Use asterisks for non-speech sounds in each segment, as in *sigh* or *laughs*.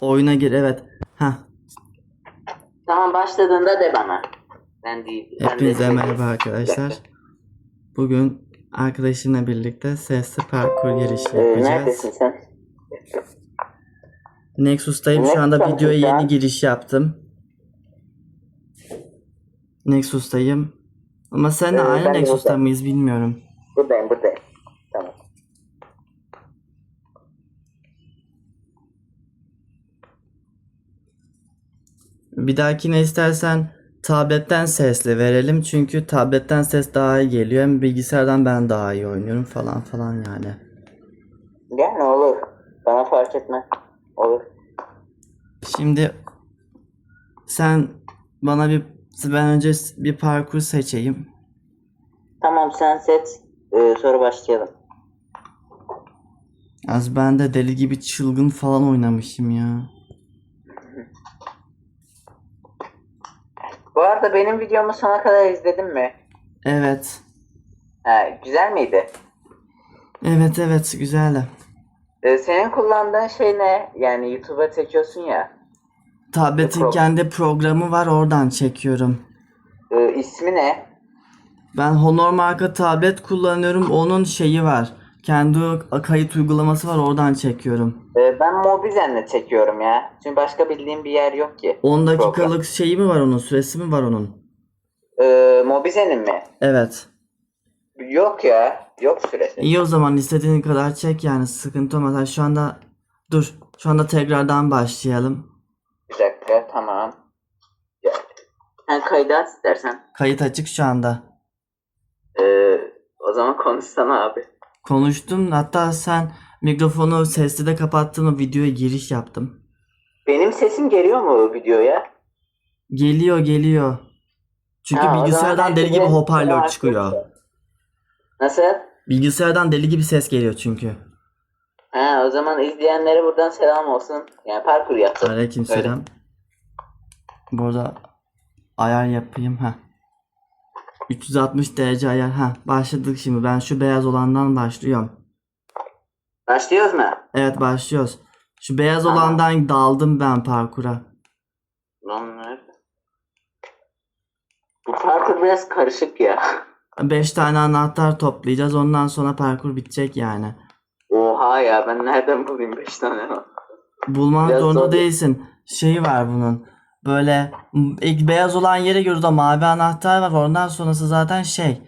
Oyuna gir evet. Ha. Tamam başladığında de bana. Ben değil. ben de- Hepinize merhaba arkadaşlar. Bugün arkadaşımla birlikte sesli parkur yarışı Ee, yapacağız. neredesin sen? Nexus'tayım şu anda videoya sen. yeni giriş yaptım. Nexus'tayım. Ama seninle Ee, aynı de Nexus'ta buradayım. mıyız bilmiyorum. Buradayım buradayım. Tamam. Bir dahakine istersen tabletten sesli verelim. Çünkü tabletten ses daha iyi geliyor. Hem bilgisayardan ben daha iyi oynuyorum falan falan yani. Yani olur. Bana fark etmez. Olur. Şimdi sen bana bir ben önce bir parkur seçeyim. Tamam sen seç. Ee, sonra başlayalım. Az ben de deli gibi çılgın falan oynamışım ya. Bu arada benim videomu sona kadar izledin mi? Evet. Ha, güzel miydi? Evet evet güzel. Ee, senin kullandığın şey ne? Yani YouTube'a çekiyorsun ya. Tabletin Pro- kendi programı var oradan çekiyorum. Ee, ismi ne? Ben Honor marka tablet kullanıyorum. Onun şeyi var. Kendi kayıt uygulaması var oradan çekiyorum. Ee, ben Mobizen'le çekiyorum ya. Çünkü başka bildiğim bir yer yok ki. 10 Program. dakikalık şeyi mi var onun? Süresi mi var onun? Ee, Mobizen'in mi? Evet. Yok ya. Yok süresi. İyi o zaman istediğin kadar çek yani sıkıntı olmaz. Ha, Şu anda dur. Şu anda tekrardan başlayalım. Bir dakika tamam. Ya. Sen kaydı aç istersen. Kayıt açık şu anda. Ee, o zaman konuşsana abi. Konuştum. Hatta sen mikrofonu sesli de kapattın. Videoya giriş yaptım. Benim sesim geliyor mu videoya? Geliyor geliyor. Çünkü Ha, o zaman bilgisayardan deli gibi herkese hoparlör çıkıyor. Nasıl? Bilgisayardan deli gibi ses geliyor çünkü. Ha, o zaman izleyenlere buradan selam olsun. Yani parkur yaptım. Aleykümselam. Burada ayar yapayım ha. 360 derece ayar ha. Başladık şimdi. Ben şu beyaz olandan başlıyorum. Başlıyoruz mu? Evet başlıyoruz. Şu beyaz Tamam. olandan daldım ben parkura. Lan nerede? Bu parkur biraz karışık ya. 5 tane anahtar toplayacağız. Ondan sonra parkur bitecek yani. Oha ya ben nereden bulayım 5 tane var? Bulmak Biraz zorunda zor. değilsin. Şeyi var bunun. Böyle ilk beyaz olan yere göre de mavi anahtar var. Ondan sonrası zaten şey.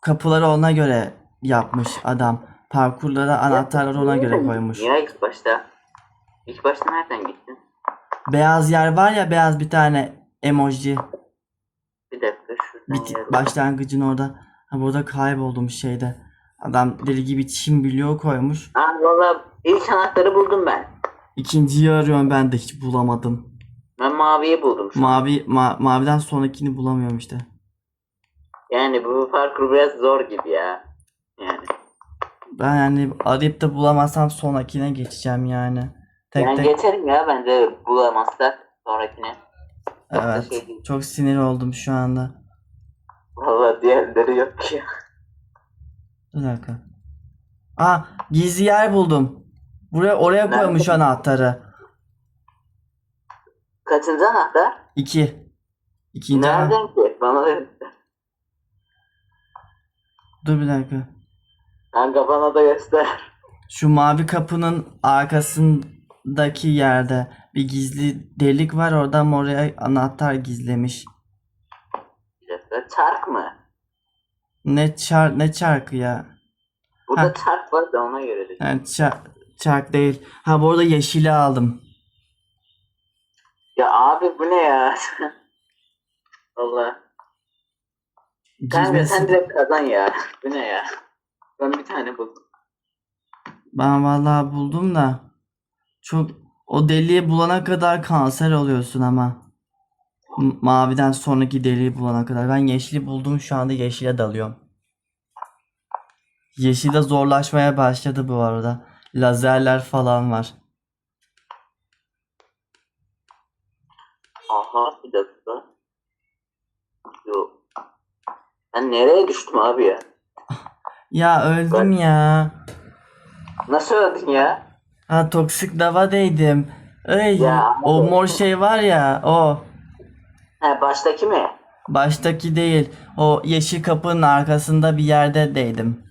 Kapıları ona göre yapmış adam. Parkurlara anahtarları ona göre koymuş. Ya ilk başta. İlk başta nereden gittin? Beyaz yer var ya beyaz bir tane emoji. Bir dakika şuradan Bit başlangıcın orada. Ha burada kayboldum şeyde. Adam deli gibi çim bloğu koymuş. Aa valla ilk anahtarı buldum ben. İkinciyi arıyorum ben de hiç bulamadım. Ben maviyi buldum. şu an. Mavi ma- maviden sonrakini bulamıyorum işte. Yani bu parkur biraz zor gibi ya. Yani. Ben yani arayıp da bulamazsam sonrakine geçeceğim yani. Tek ben tek. geçerim ya bence bulamazsak sonrakine. Evet. şey değil. Çok sinir oldum şu anda. Valla diğerleri yok ki. Bir dakika. Aa gizli yer buldum. Buraya oraya koymuş anahtarı. Kaçıncı anahtar? İki. İkinci ana- Nereden ki? Bana da Dur bir dakika. Kanka bana da göster. Şu mavi kapının arkasındaki yerde bir gizli delik var. Oradan oraya anahtar gizlemiş. Dakika. Çark mı? Ne çar ne çarkı ya? Burada Ha. çark var da ona göre dedim. Yani ça- çark değil. Ha bu arada yeşili aldım. Ya abi bu ne ya? *laughs* Valla. Kanka sen direkt kazan ya. Bu ne ya? Ben bir tane buldum. Ben vallahi buldum da çok o deliği bulana kadar kanser oluyorsun ama. M- Maviden sonraki deliği bulana kadar. Ben yeşili buldum şu anda yeşile dalıyorum. Yeşil de zorlaşmaya başladı bu arada. Lazerler falan var. Aha bir dakika. Yok. Ben nereye düştüm abi ya? *laughs* Ya öldüm ya. Nasıl öldün ya? Ha toksik lava değdim. Ey, Ya, o mor şey var ya o. He baştaki mi? Baştaki değil. O yeşil kapının arkasında bir yerde değdim.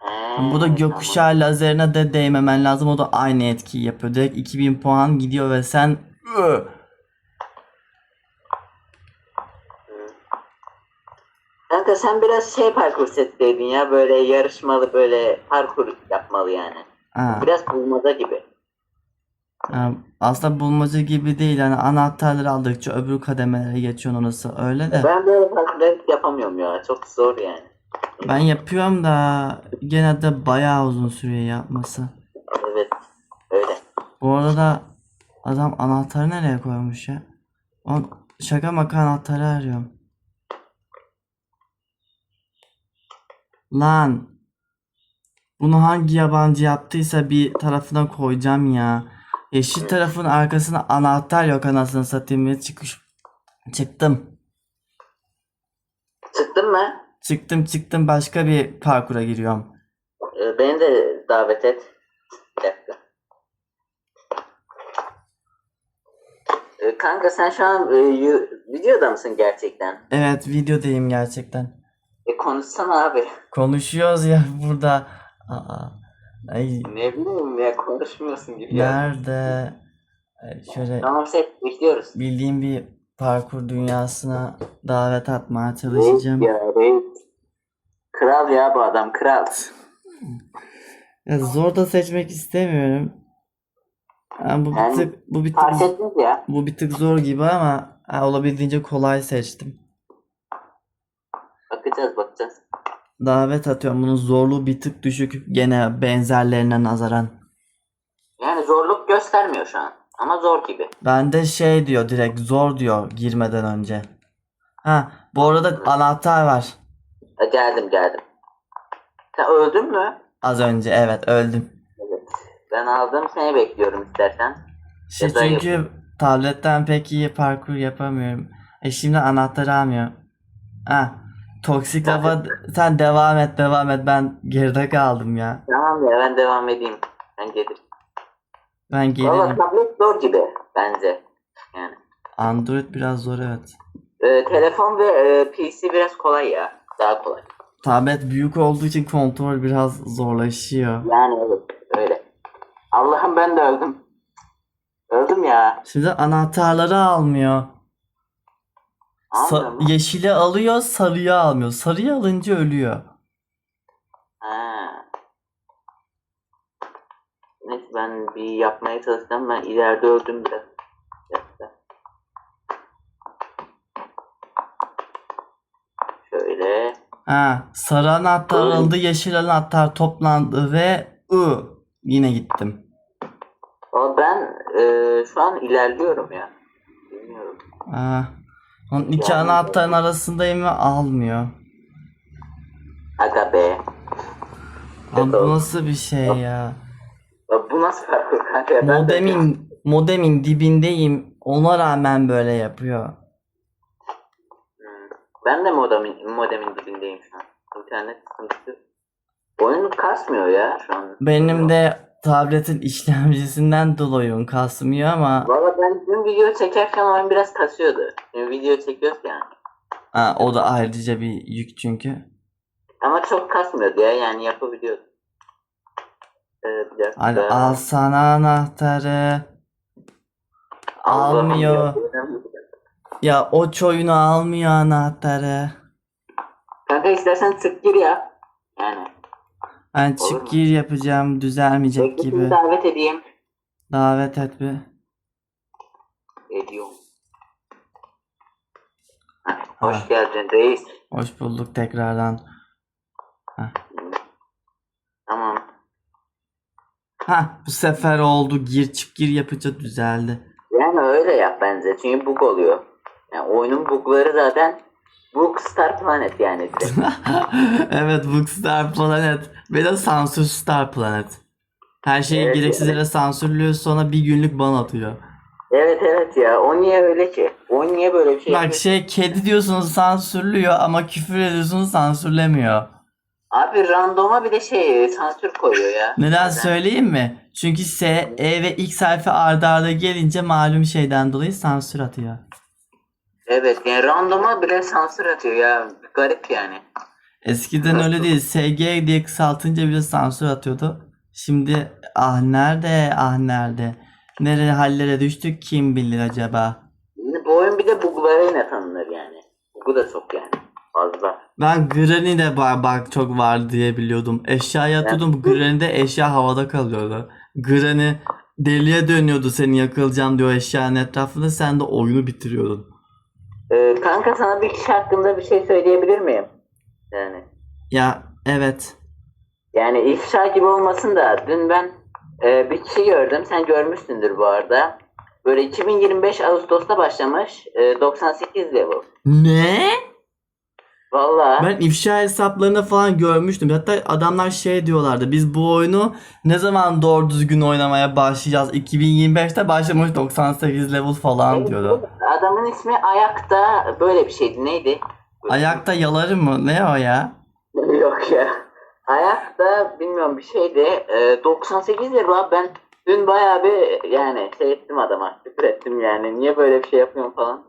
He, Bu da gökkuşağı lazerine de değmemen lazım. O da aynı etkiyi yapıyor. Direkt 2000 puan gidiyor ve sen Ü! Kanka sen biraz şey parkur setleydin ya böyle yarışmalı böyle parkur yapmalı yani. Ha, Biraz bulmaca gibi. ha, aslında bulmaca gibi değil. Yani anahtarları aldıkça öbür kademelere geçiyorsun orası öyle de. Ben böyle parkurları yapamıyorum ya. Çok zor yani. Ben yapıyorum da gene de bayağı uzun sürüyor yapması. Evet. Öyle. Bu arada adam anahtarı nereye koymuş ya? O şaka maka anahtarı arıyorum. Lan. Bunu hangi yabancı yaptıysa bir tarafına koyacağım ya. Yeşil tarafın arkasına anahtar yok anasını satayım ya çıkış. Çıktım. Çıktın mı? Çıktım çıktım başka bir parkura giriyorum. Ee, beni de davet et. Bir dakika. Ee, kanka sen şu an e, yu- videoda mısın gerçekten? Evet videodayım gerçekten. E konuşsana abi. Konuşuyoruz ya burada. Aa, ay Ne bileyim ya konuşmuyorsun gibi ya. nerede? Ay, Şöyle Tamam set bekliyoruz. bildiğim bir parkur dünyasına davet atmaya çalışacağım. Ya reis. Kral ya bu adam kral. Ya zor da seçmek istemiyorum. Yani bu bir Yani tık bu bir Fark tık etmez ya. bu bir tık zor gibi ama ha, olabildiğince kolay seçtim. Bakacağız bakacağız. Davet atıyorum. Bunun zorluğu bir tık düşük gene benzerlerine nazaran. Yani zorluk göstermiyor şu an. Ama zor gibi. Bende şey diyor direkt zor diyor girmeden önce. Ha bu arada anahtar var. E, geldim geldim. Sen öldün mü? Az önce evet öldüm. Evet. Ben aldım seni bekliyorum istersen. Şey Ceza yap- çünkü tabletten pek iyi parkur yapamıyorum. E şimdi anahtarı almıyor. Ha toksik lava sen devam et devam et ben geride kaldım ya. Tamam ya ben devam edeyim. Ben gelirim. Ben Valla gelirim. tablet zor gibi bence. Yani. Android biraz zor evet. E, telefon ve e, PC biraz kolay ya. Daha kolay. Tablet büyük olduğu için kontrol biraz zorlaşıyor. Yani evet öyle. Allah'ım ben de öldüm. Öldüm ya. Şimdi anahtarları almıyor. Sa- Almıyor mu? yeşili alıyor, sarıyı almıyor. Sarıyı alınca ölüyor. Ha. Neyse ben bir yapmaya çalışacağım. Ben ileride. Bir dakika. Şöyle. Ha, sarı anahtar Oy. alındı, yeşil anahtar toplandı ve ı yine gittim. Ama ben e, şu an ilerliyorum ya. Bilmiyorum. Ha. Yani- anahtarın arasındayım ve almıyor. Aga be. Lan bu oldu. nasıl bir şey ya? Ya Bu nasıl parkur kanka? ya? Ben de- Modemin modemin dibindeyim. Ona rağmen böyle yapıyor. Hmm. Ben de modemin, modemin dibindeyim şu an. İnternet sıkıntısı. Oyun kasmıyor ya şu an. Benim de tabletin işlemcisinden dolayı oyun kasmıyor ama Valla ben dün video çekerken oyun biraz kasıyordu. Şimdi video çekiyoruz yani. ha, o da ayrıca bir yük çünkü. Ama çok kasmıyordu ya yani yapabiliyordu. Ee, bir dakika. Hadi al sana anahtarı. Allah'ım almıyor. ya. Ya o oyunu almıyor anahtarı. Kanka istersen sık gir ya. Yani. Ben Olur mu? çık gir yapacağım düzelmeyecek Bekle gibi. seni davet edeyim. Davet et bir. Ediyorum. Heh, hoş Ha. geldin reis. Hoş bulduk tekrardan. Tamam. Ha bu sefer oldu gir çık gir yapınca düzeldi. Yani öyle yap bence. Çünkü bug oluyor. Yani oyunun bugları zaten Bug Star Planet yani. *laughs* evet Bookstar Planet ve de Sansür Star Planet. Her şeyi Evet, gereksiz yere sansürlüyor sonra bir günlük ban atıyor. evet evet ya. O niye öyle ki? O niye böyle bir şey Bak yapıyor? şey kedi diyorsunuz sansürlüyor ama küfür ediyorsunuz sansürlemiyor. Abi randoma bir de şey sansür koyuyor ya. Neden söyleyeyim mi? Çünkü S, E ve X harfi arda arda gelince malum şeyden dolayı sansür atıyor. Evet yani randoma bile sansür atıyor ya. Garip yani. Eskiden öyle değil. SG diye kısaltınca bile sansür atıyordu. Şimdi ah nerede ah nerede. Nereye hallere düştük kim bilir acaba. Şimdi bu oyun bir de buglarıyla tanınır yani. Bugu da çok yani. Fazla. Ben Granny de bak, bak çok var diye biliyordum. Eşyayı atıyordum. Granny'de eşya havada kalıyordu. Granny deliye dönüyordu seni yakalayacağım diyor eşyanın etrafında. Sen de oyunu bitiriyordun. Ee, kanka sana bir kişi hakkında bir şey söyleyebilir miyim? Yani. Ya evet. Yani ifşa gibi olmasın da dün ben e, bir kişi gördüm. Sen görmüşsündür bu arada. Böyle 2025 Ağustos'ta başlamış. e, 98 level. Ne? Valla. Ben ifşa hesaplarında falan görmüştüm. Hatta adamlar şey diyorlardı. Biz bu oyunu ne zaman doğru düzgün oynamaya başlayacağız? 2025'te başlamış 98 level falan diyordu. Adamın ismi Ayak'ta böyle bir şeydi. Neydi? Ayakta yalarım mı? Ne o ya? *laughs* Yok ya. Ayak'ta bilmiyorum bir şeydi. E, 98 level abi ben dün bayağı bir yani şey ettim adama. Küfür ettim yani. Niye böyle bir şey yapıyorsun falan.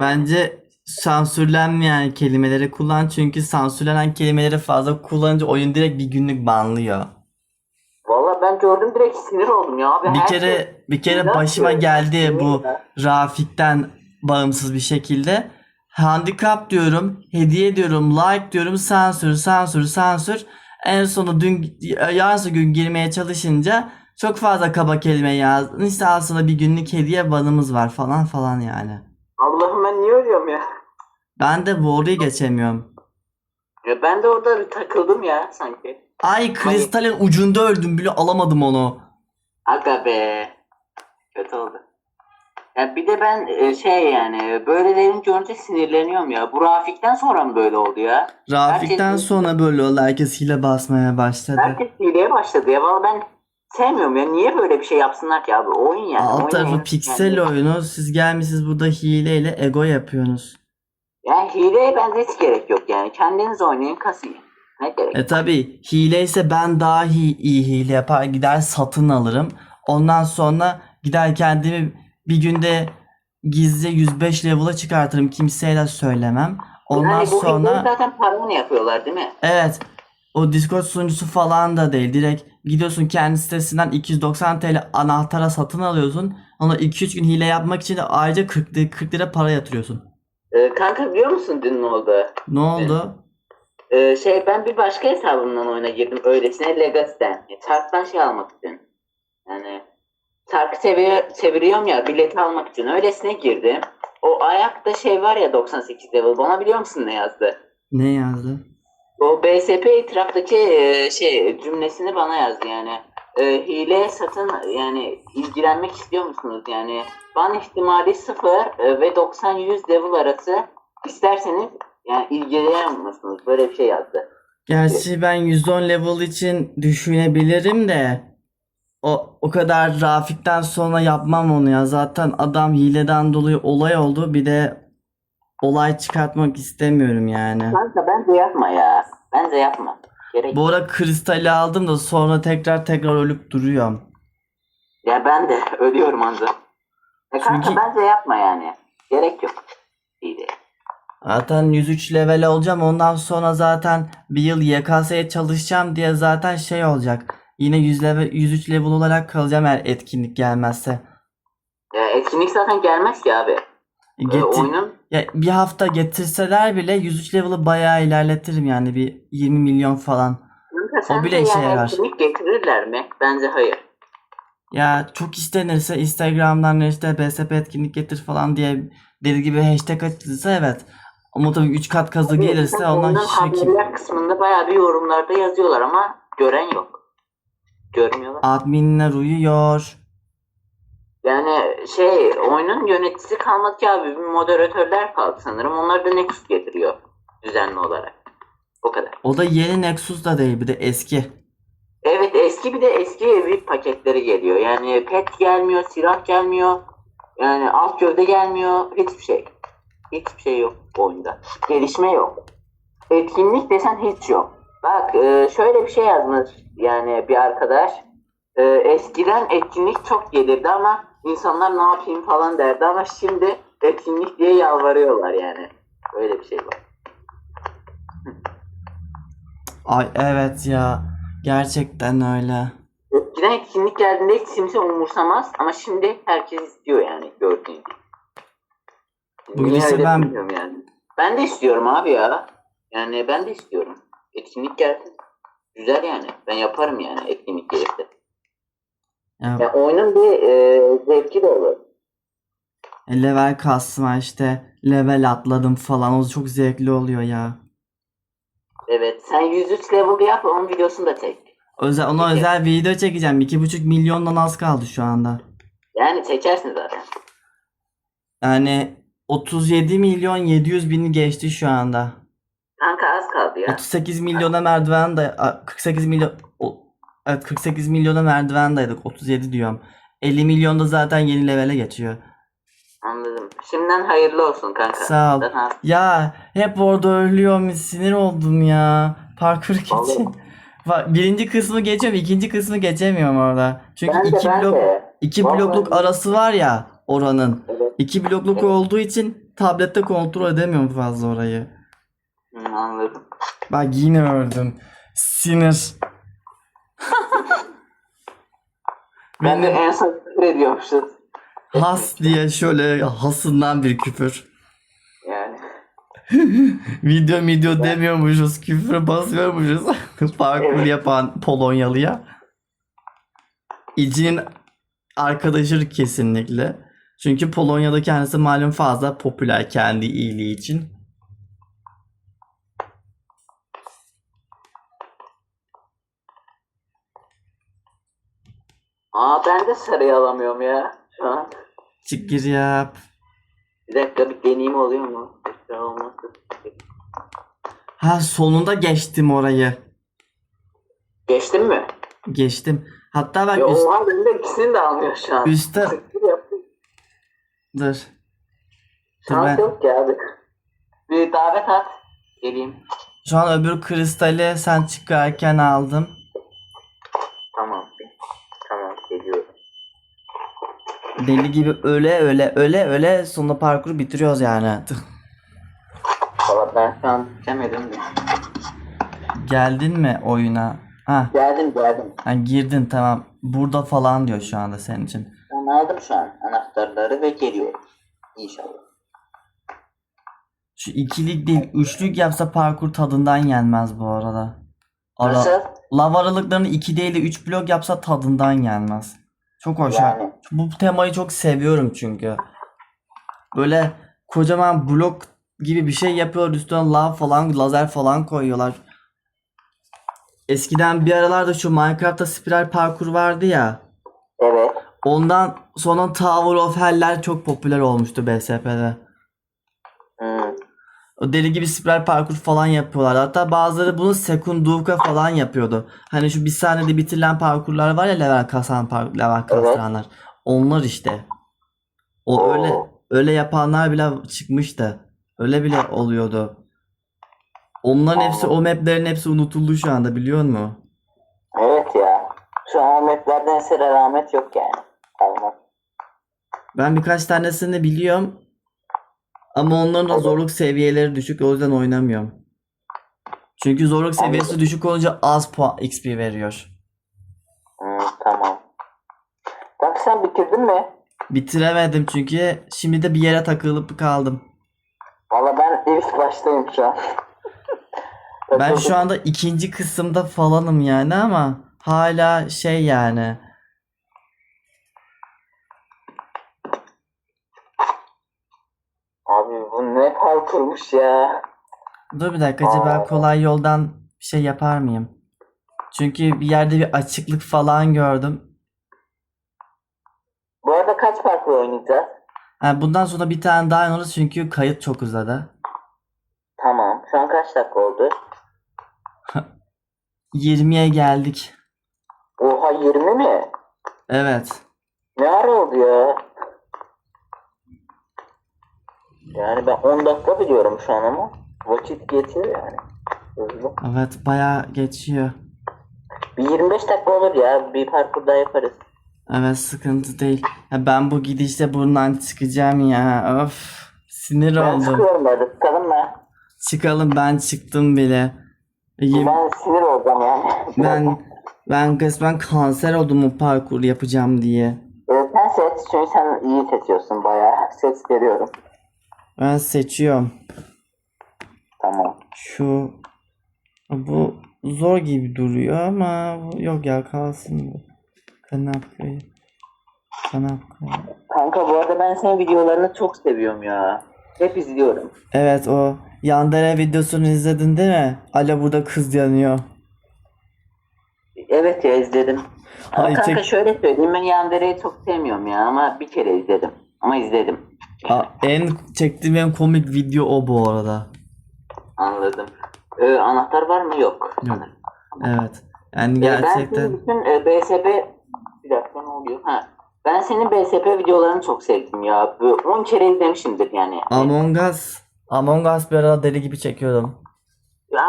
Bence sansürlenmeyen kelimeleri kullan. Çünkü sansürlenen kelimeleri fazla kullanınca oyun direkt bir günlük banlıyor. Valla ben gördüm direkt sinir oldum ya abi. Bir Her kere şey- bir kere başıma geldi bu. Rafik'ten bağımsız bir şekilde. Handikap diyorum, hediye diyorum, like diyorum, sansür, sansür, sansür. En sonu dün yarın gün girmeye çalışınca çok fazla kaba kelime yazdın. İşte aslında bir günlük hediye banımız var falan falan yani. Allah'ım ben niye ölüyorum ya? Ben de orayı geçemiyorum. ya? Ben de orada takıldım ya sanki. Ay kristalin ucunda öldüm bile alamadım onu. Aga be. Kötü oldu. Ya bir de ben e, şey yani böylelerini görünce sinirleniyorum ya. Bu Rafik'ten sonra mı böyle oldu ya? Rafik'ten Herkes- sonra böyle oldu. Herkes hile basmaya başladı. Herkes hileye başladı ya. Valla ben sevmiyorum ya. Niye böyle bir şey yapsınlar ki abi? Oyun yani. Alt oyun tarafı yani. piksel oyunu. Siz gelmişsiniz burada hileyle ego yapıyorsunuz. Yani hileye bence hiç gerek yok yani. Kendiniz oynayın kasın. Ne gerek? E tabi hile ise ben daha iyi, iyi hile yapar gider satın alırım. Ondan sonra gider kendimi bir günde gizli 105 level'a çıkartırım. Kimseye de söylemem. Ondan yani bu sonra zaten paranı yapıyorlar değil mi? evet o Discord sunucusu falan da değil. Direkt gidiyorsun kendi sitesinden 290 TL anahtara satın alıyorsun. Ona 2-3 gün hile yapmak için de ayrıca 40, lira- 40 lira para yatırıyorsun. Ee, kanka biliyor musun dün ne oldu? Ne oldu? Ee, şey ben bir başka hesabımdan oyuna girdim öylesine Legacy'den. E, Çark'tan şey almak için. Yani Çark'ı seviyor, seviriyorum ya bileti almak için öylesine girdim. O ayakta şey var ya 98 level bana biliyor musun ne yazdı? Ne yazdı? O BSP itiraftaki e, şey cümlesini bana yazdı yani. E, hile satın yani ilgilenmek istiyor musunuz? Yani ban ihtimali 0 e, ve 90-100 level arası isterseniz yani ilgileniyor musunuz? Böyle bir şey yazdı. Gerçi ben 110 level için düşünebilirim de o o kadar Rafik'ten sonra yapmam onu ya. Zaten adam hileden dolayı olay oldu. Bir de olay çıkartmak istemiyorum yani. Kanka bence yapma ya. Bence yapma. Gerek Bu ara kristali aldım da sonra tekrar tekrar ölüp duruyorum. Ya ben de *laughs* ölüyorum anca. Ya kanka Çünkü- bence yapma yani. Gerek yok. İyi de. Zaten 103 level olacağım. Ondan sonra zaten bir yıl YKS'ye çalışacağım diye zaten şey olacak. Yine 100 level, 103 level olarak kalacağım eğer etkinlik gelmezse. Ya etkinlik zaten gelmez ki abi. Ee, Getir, oyunun Ya bir hafta getirseler bile 103 level'ı bayağı ilerletirim yani bir 20 milyon falan. Kanka sence bile işe yarar. etkinlik getirirler mi? Bence hayır. Ya çok istenirse Instagram'dan işte BSP etkinlik getir falan diye deli gibi hashtag açılırsa evet. Ama tabii 3 kat kazı gelirse Zaten ondan hiç kim. haberler kısmında bayağı bir yorumlarda yazıyorlar ama gören yok. Görmüyorlar. Adminler uyuyor. Yani şey oyunun yöneticisi kalmadı ki abi. Moderatörler kaldı sanırım. Onlar da Nexus getiriyor düzenli olarak. O kadar. O da yeni Nexus da değil bir de eski. Evet eski bir de eski VIP paketleri geliyor. Yani pet gelmiyor, silah gelmiyor. Yani alt gövde gelmiyor. Hiçbir şey. Hiçbir şey yok bu oyunda. Gelişme yok. Etkinlik desen hiç yok. Bak e, şöyle bir şey yazmış yani bir arkadaş. E, eskiden etkinlik çok gelirdi ama insanlar ne yapayım falan derdi ama şimdi etkinlik diye yalvarıyorlar yani. Öyle bir şey var. Ay evet ya. Gerçekten öyle. Eskiden etkinlik geldiğinde hiç kimse umursamaz ama şimdi herkes istiyor yani gördüğün gibi. Bu Niye lise öyle ben- yani. Ben de istiyorum abi ya. Yani ben de istiyorum. Etkinlik gelsin. Güzel yani. Ben yaparım yani etkinlik gelirse. Ya, Ya oyunun bir e, zevki de olur. level kasma işte. Level atladım falan. O çok zevkli oluyor ya. Evet. Sen 103 level yap onun videosunu da çek. Özel, ona Peki. özel video çekeceğim. 2,5 milyondan az kaldı şu anda. Yani çekersin zaten. Yani 37 milyon 700 bini geçti şu anda. Kanka az kaldı ya. 38 milyona merdiven de a, 48 milyon evet 48 milyona merdivendaydık 37 diyorum. 50 milyon da zaten yeni levele geçiyor. Anladım. Şimdiden hayırlı olsun kanka. Sağ ol. Zaten Ya hep orada ölüyorum sinir oldum ya. Parkur için. Bak, *laughs* birinci kısmı geçiyorum ikinci kısmı geçemiyorum orada. Çünkü ben de iki ben blok de. iki Vallahi. blokluk arası var ya oranın. Evet. İki blokluk Evet. olduğu için tablette kontrol edemiyorum fazla orayı. Anladım. Bak yine öldüm. Sinir. Ben de en son küfür ediyormuşuz. has diye şöyle hasından bir küfür. Yani. *laughs* Video video demiyormuşuz. Küfür basıyormuşuz. *laughs* Parkur Evet. yapan Polonyalıya. İcin arkadaşır kesinlikle. Çünkü Polonya'da kendisi malum fazla popüler kendi iyiliği için. Aa ben de sarıyı alamıyorum ya. Şu an. Çık gir yap. Bir dakika bir deneyim oluyor mu? Tekrar olması. Ha sonunda geçtim orayı. Geçtin mi? Geçtim. Hatta bak Ya üst, oha benim de ikisini de almıyor şu an. üstte yaptım. dur. Dur Şans ben yok abi. Bir davet at. Geleyim. şu an öbür kristali sen çıkarken aldım. Tamam. Tamam geliyorum. Deli gibi öyle öyle öyle öyle sonunda parkuru bitiriyoruz yani. Valla ben şu an bitemedim de. Geldin mi oyuna? Ha, Geldim geldim. ha girdin tamam. Burada falan diyor şu anda senin için. Ben aldım şu an anahtarları ve geliyorum. İnşallah. Şu ikilik değil, üçlük yapsa parkur tadından yenmez bu arada. Ara, Nasıl? lav aralıklarını 2 değil de 3 blok yapsa tadından yenmez. Çok hoş. ha. Yani. Bu temayı çok seviyorum çünkü. Böyle kocaman blok gibi bir şey yapıyorlar üstüne lav falan lazer falan koyuyorlar. Eskiden bir aralarda şu Minecraft'ta spiral parkur vardı ya. Evet. Ondan sonra Tower of Hell'ler çok popüler olmuştu BSP'de. O deli gibi spiral parkur falan yapıyorlar. Hatta bazıları bunu Sekunduvka falan yapıyordu. Hani şu bir saniyede bitirilen parkurlar var ya level kasan parkur, level kasanlar. Onlar işte. O öyle öyle yapanlar bile çıkmıştı. Öyle bile oluyordu. Onların hepsi o maplerin hepsi unutuldu şu anda biliyor musun? Evet ya. Şu an maplerden esere rahmet yok yani. Ben birkaç tanesini biliyorum. Ama onların da zorluk seviyeleri düşük o yüzden oynamıyorum. Çünkü zorluk seviyesi düşük olunca az puan XP veriyor. Hmm, tamam. Bak sen bitirdin mi? Bitiremedim çünkü şimdi de bir yere takılıp kaldım. Valla ben ilk baştayım şu an. Ben şu anda ikinci kısımda falanım yani ama hala şey yani. Abi bu parkurmuş ya. Dur bir dakika acaba kolay yoldan bir şey yapar mıyım? Çünkü bir yerde bir açıklık falan gördüm. Bu arada kaç parkur oynayacağız? Ha, bundan sonra bir tane daha oynarız çünkü kayıt çok uzadı. Tamam. Şu an kaç dakika oldu? *laughs* 20'ye geldik. Oha 20 mi? Evet. Ne ara oldu ya? Yani ben 10 dakika biliyorum şu an ama vakit geçiyor yani. Hızlı. Evet bayağı geçiyor. Bir 25 dakika olur ya. Bir parkur daha yaparız. Evet sıkıntı değil. Ya ben bu gidişte buradan çıkacağım ya. Of. Sinir Ben oldum. çıkıyorum hadi. Çıkalım mı? Çıkalım ben çıktım bile. Yem- Ben sinir olacağım yani. Ben ben resmen kanser oldum bu parkur yapacağım diye. Ee, sen seç. Çünkü sen iyi seçiyorsun bayağı. Ses veriyorum. Ben seçiyorum. Tamam. Şu bu zor gibi duruyor ama yok ya kalsın. Kanapkayı. Kanapkayı. Kanka bu arada ben senin videolarını çok seviyorum ya. Hep izliyorum. Evet o Yandere videosunu izledin değil mi? Ala burada kız yanıyor. Evet ya izledim. Ama Ay, kanka tek- şöyle söyleyeyim ben Yandere'yi çok sevmiyorum ya ama bir kere izledim. Ama izledim. Aa, en çektiğim en komik video o bu arada. Anladım. Ee, anahtar var mı? Yok. Yok. Evet. Yani Ee, Ben gerçekten senin bütün e, BSP... Bir dakika ne oluyor? Ha. Ben senin BSP videolarını çok sevdim ya. Böyle 10 kere izlemişimdir yani. Among Us Among Us bir ara deli gibi çekiyordum.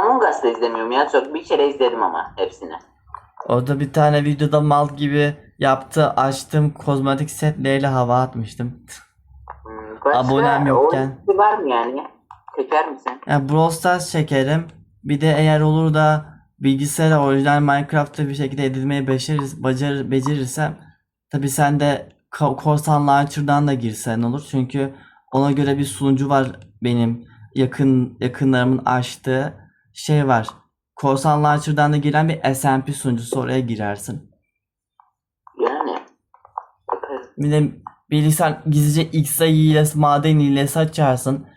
Among Us da izlemiyorum ya. Çok bir kere izledim ama hepsini. Orada bir tane videoda mal gibi yaptı. Açtım kozmetik setleyle hava atmıştım. Başka Abonem yokken. oyun var mı yani? Çeker misin? Ya Brawl Stars çekerim. Bir de eğer olur da bilgisayara orijinal Minecraft'ı bir şekilde edilmeyi beceririz, becer, becerirsem tabi sen de Korsan Launcher'dan da girsen olur. Çünkü ona göre bir sunucu var benim yakın yakınlarımın açtığı şey var. Korsan Launcher'dan da giren bir SMP sunucusu oraya girersin. Yani. Bir de bilgisayar gizlice X'e hilesi, maden hilesi açarsın.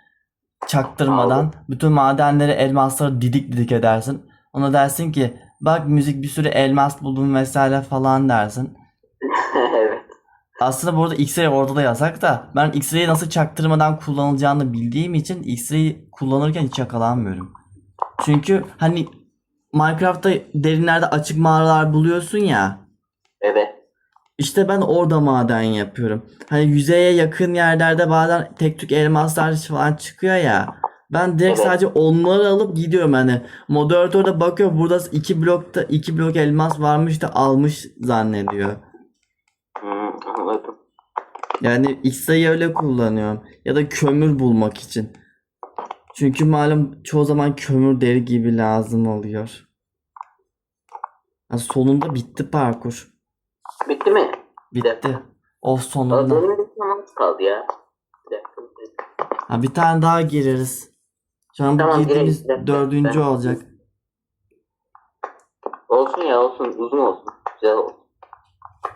Çaktırmadan. Bütün madenleri, elmasları didik didik edersin. Ona dersin ki bak müzik bir sürü elmas buldum vesaire falan dersin. *laughs* evet. Aslında burada X-Ray orada da yasak da ben X-Ray'i nasıl çaktırmadan kullanılacağını bildiğim için X-Ray'i kullanırken hiç yakalanmıyorum. Çünkü hani Minecraft'ta derinlerde açık mağaralar buluyorsun ya. Evet. İşte ben orada maden yapıyorum. Hani yüzeye yakın yerlerde bazen tek tük elmaslar falan çıkıyor ya. Ben direkt Evet. sadece onları alıp gidiyorum hani. Moderatör de bakıyor burada iki blokta iki blok elmas varmış da almış zannediyor. Hmm, anladım. Yani X'a'yı öyle kullanıyorum. Ya da kömür bulmak için. Çünkü malum çoğu zaman kömür deri gibi lazım oluyor. Ha, sonunda bitti parkur. Bitti mi? Bitti. Of sonunda. Sonumuz kaldı ya. Bir dakika. Ha, bir tane daha gireriz. Şu an bu Tamam, girdiğimiz. Bir dakika, dördüncü ben- olacak. Olsun ya olsun. Uzun olsun. Güzel olsun.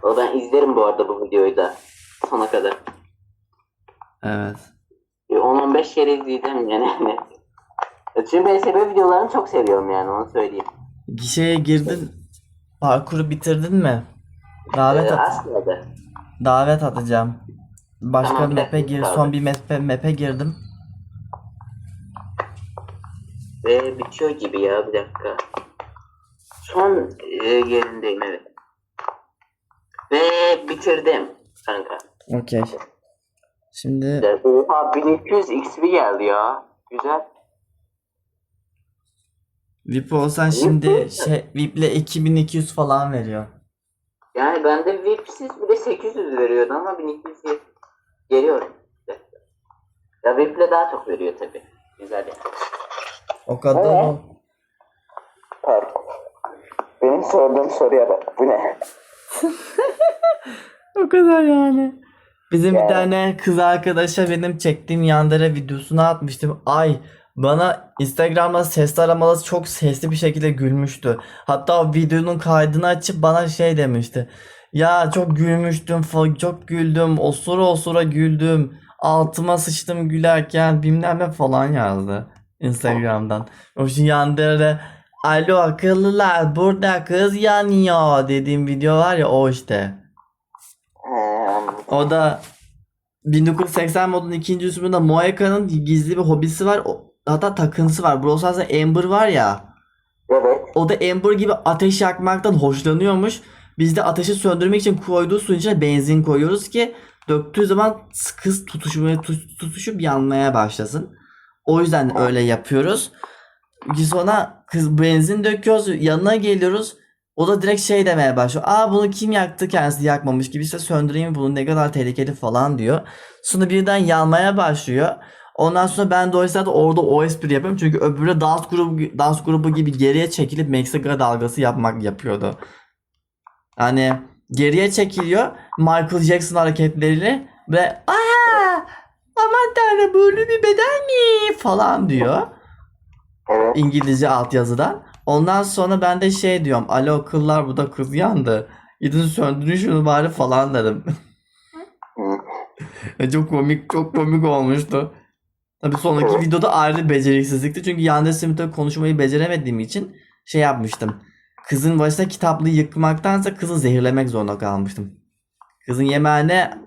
O ben izlerim bu arada bu videoyu da. Sona kadar. Evet. Bir 10-15 kere izleyeceğim yani. *laughs* Çünkü BSB videolarını çok seviyorum yani onu söyleyeyim. Gişeye girdin. Parkuru bitirdin mi? Davet Ee, at. Asya'da. Davet atacağım. Başka Tamam, bir map'e dakika, gir. Son bir map'e map'e girdim. Ve bitiyor gibi ya bir dakika. Son e, yerindeyim evet. Ve bitirdim kanka. Okey. Şimdi Oha 1200 XP geldi ya. Güzel. VIP olsan şimdi şey VIP'le 2200 falan veriyor. Yani bende VIP'siz bile 800 veriyordu ama 1200 geliyorum. Ya VIP'le daha çok veriyor tabi. Güzel yani. O kadar Evet. o. Pardon. Benim sorduğum soruya bak. Bu ne? *laughs* O kadar yani. Bizim bir Yani. tane kız arkadaşa benim çektiğim Yandere videosunu atmıştım. Ay bana Instagram'da sesli aramalı çok sesli bir şekilde gülmüştü. Hatta o videonun kaydını açıp bana şey demişti. Ya çok gülmüştüm, çok güldüm, osura osura güldüm. Altıma sıçtım gülerken bilmem ne falan yazdı Instagram'dan. O şu Yandere'de Alo akıllılar burada kız yanıyor dediğim video var ya o işte. O da 1980 modun ikinci üstünde Moeka'nın gizli bir hobisi var. Hatta takıntısı var. Brawl Stars'ta Amber var ya. Evet. O da Amber gibi ateş yakmaktan hoşlanıyormuş. Biz de ateşi söndürmek için koyduğu suyun içine benzin koyuyoruz ki döktüğü zaman kız tutuşmaya tut- tutuşup yanmaya başlasın. O yüzden öyle yapıyoruz. Sonra Kız benzin döküyoruz yanına geliyoruz. O da direkt şey demeye başlıyor. Aa bunu kim yaktı kendisi yakmamış gibi işte söndüreyim bunu ne kadar tehlikeli falan diyor. Sonra birden yanmaya başlıyor. Ondan sonra ben de o yüzden de orada o espri yapıyorum. Çünkü öbürü dans grubu dans grubu gibi geriye çekilip Meksika dalgası yapmak yapıyordu. Hani geriye çekiliyor Michael Jackson hareketleriyle ve aa aman tanrım böyle bir beden mi falan diyor. İngilizce altyazıdan. Ondan sonra ben de şey diyorum. Alo kıllar bu da kız yandı. Gidin söndürün şunu bari falan dedim. *laughs* Çok komik çok komik olmuştu. Tabii sonraki videoda ayrı beceriksizlikti. Çünkü Yande Smith'e konuşmayı beceremediğim için şey yapmıştım. Kızın başına kitaplığı yıkmaktansa kızı zehirlemek zorunda kalmıştım. Kızın yemeğine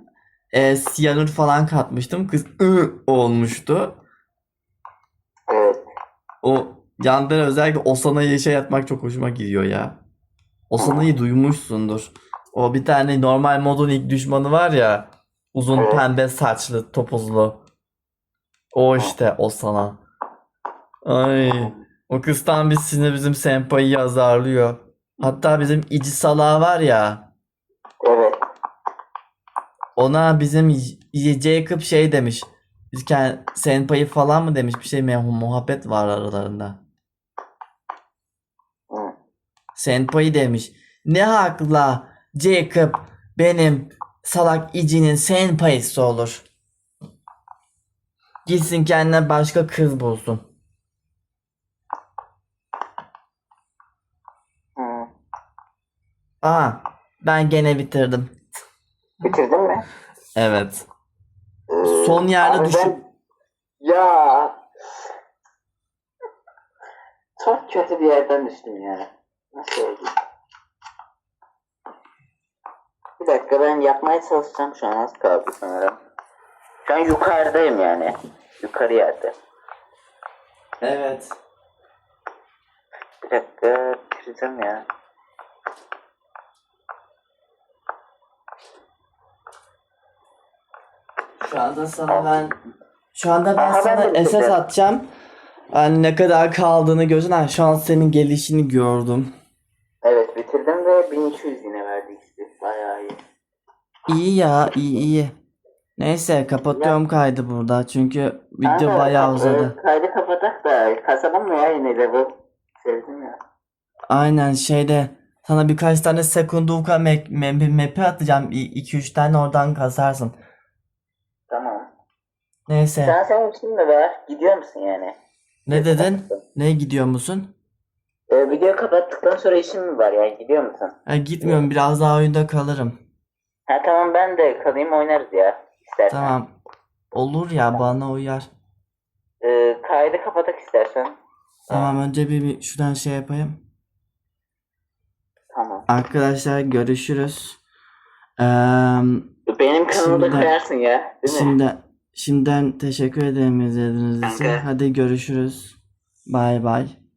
e, siyanür falan katmıştım. Kız ı olmuştu. O Yandan özellikle Osana'yı şey yapmak çok hoşuma gidiyor ya. Osana'yı duymuşsundur. O bir tane normal modun ilk düşmanı var ya. Uzun pembe saçlı topuzlu. O işte Osana. Ay. O kız tam biz sinir bizim sempayı azarlıyor. Hatta bizim İci Salağı var ya. Evet. Ona bizim Y- Jacob şey demiş. Biz kend, senpayı falan mı demiş bir şey mi muhabbet var aralarında. Hı. Senpai demiş. Ne hakla Jacob benim salak icinin senpaisi olur. Gitsin kendine başka kız bulsun. Hı. Aa ben gene bitirdim. Bitirdin mi? Evet. Ee, Son yerde düşüp ben- Ya. Çok kötü bir yerden düştüm yani. Nasıl oldu? Bir dakika ben yapmaya çalışacağım şu an az kaldı sanırım. Şu an yukarıdayım yani. Yukarı yerde. Evet. Bir dakika bitireceğim ya. Şu anda sana ben şu anda ben Aha, ben sana de SS bitirdim. atacağım. Yani ne kadar kaldığını gözün. Ha, şu an senin gelişini gördüm. Evet bitirdim ve 1200 yine verdi işte. Bayağı iyi. İyi ya, iyi iyi. Neyse kapatıyorum kaydı burada çünkü video Kanka, bayağı e, uzadı. Kaydı kapatak da kasalım mı ya yine level? Sevdim ya. Aynen şeyde sana birkaç tane Sekunduka map, map, map'i atacağım. 2-3 tane oradan kasarsın. Tamam. Neyse. Sen senin için mi var? Gidiyor musun yani? Ne dedin? Ne gidiyor musun? Ee, video kapattıktan sonra işin mi var yani gidiyor musun? Ha, gitmiyorum biraz daha oyunda kalırım. Ha tamam ben de kalayım oynarız ya. İstersen. Tamam. Olur ya bana uyar. Ee, kaydı kapatak istersen. Tamam önce bir, bir şuradan şey yapayım. Tamam. Arkadaşlar görüşürüz. Eee, Benim kanalımı da Şimdi- koyarsın ya. Değil mi? şimdi şimdiden teşekkür ederim izlediğiniz için. Hadi görüşürüz. Bay bay.